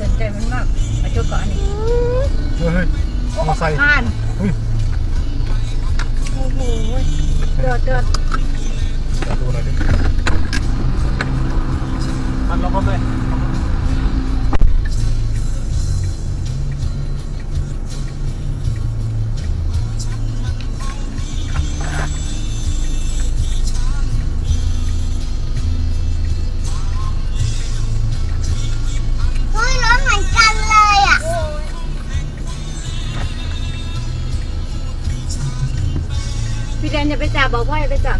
สนใจมันมากมาช่วยก่อนนี่เฮ้ยมาใส่ผ่านโอ้โหเดือดเดือดดูหน่อยดิพันล็อกเไป พี่แดนอย่าไปจับบอกว่าอย่าไปจับ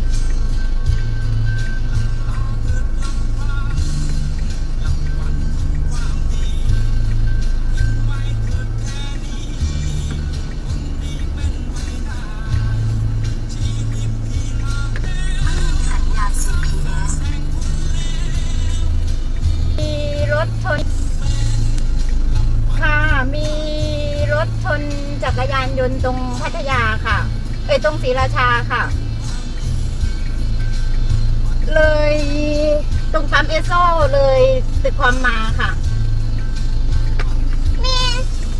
มีรถชนค่ะมีรถชนจักรยานยนต์ตรงพัทยาค่ะ เอ้ยตรงศรีราชาค่ะ เลยตรงปั๊มเอสโซเลยตึกความมาค่ะ มี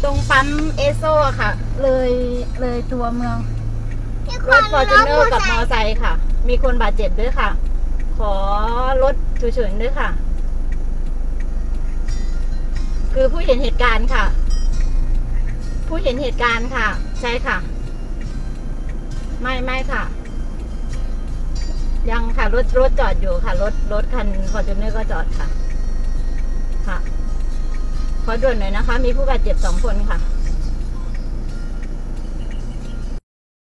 ตรงปั๊มเอสโซค่ะ เลยเลยตัวเมืองมีครนถฟอร์จูเนอร์กับมอไซค์ไซค์ค่ะ มีคนบาดเจ็บด้วยค่ะ ขอรถฉุกเฉินด้วยค่ะ คือผู้เห็นเหตุการณ์ค่ะ ผู้เห็นเหตุการณ์ค่ะ ใช่ค่ะ ไม่ไม่ค่ะ ยังค่ะรถรถจอดอยู่ค่ะ รถรถคันฟอร์จูเนอร์ก็จอดค่ะ ค่ะ ขอด่วนหน่อยนะคะ มีผู้บาดเจ็บสองคนค่ะ